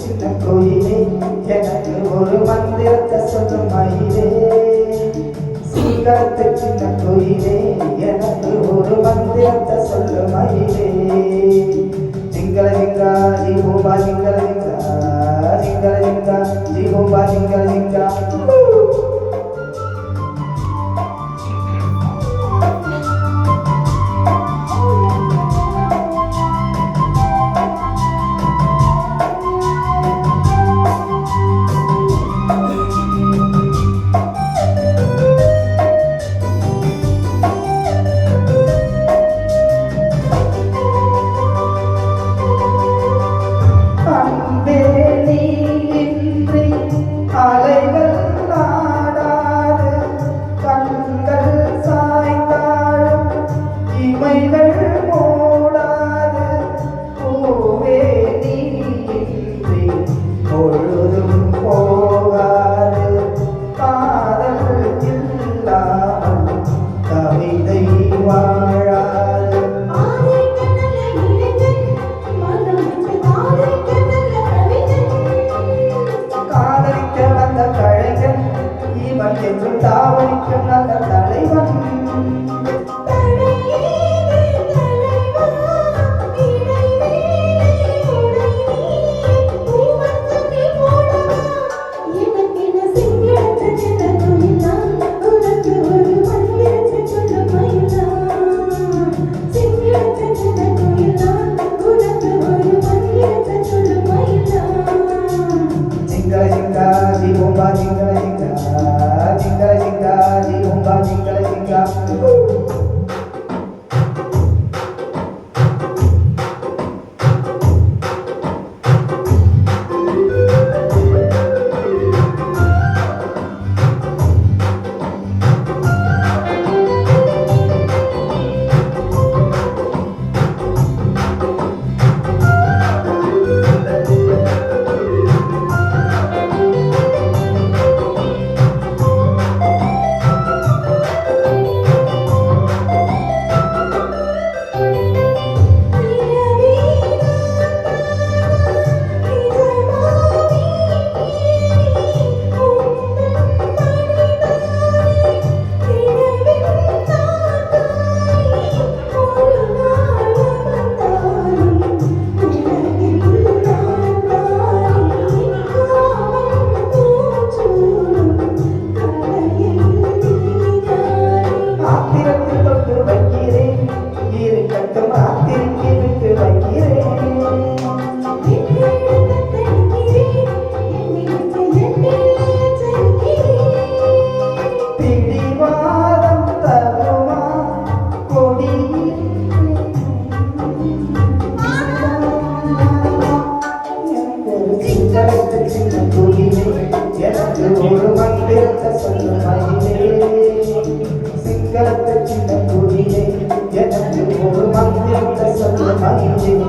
சின்ன கோயிலே எனக்கு ஒரு மந்திரத்தை சொல்லும் மயிலே சீக்கிரத்து சின்ன கோயிலே எனக்கு ஒரு மந்திரத்தை சொல்லும் மயிலே ஜிங்கல ஜிங்கா ஜீபூபா ஜிங்கல ஜிங்கா ஜிங்கல ஜிங்கா ஜீபூபா ஜிங்கல ஜிங்கா என்றும் தாவரிக்கும் நல்ல தலைவன். Jingle, jingle, jingle, jingle, ஜிங்கா ஜிங்கல ஜிங்கா ஜி ஓம்பா জীবন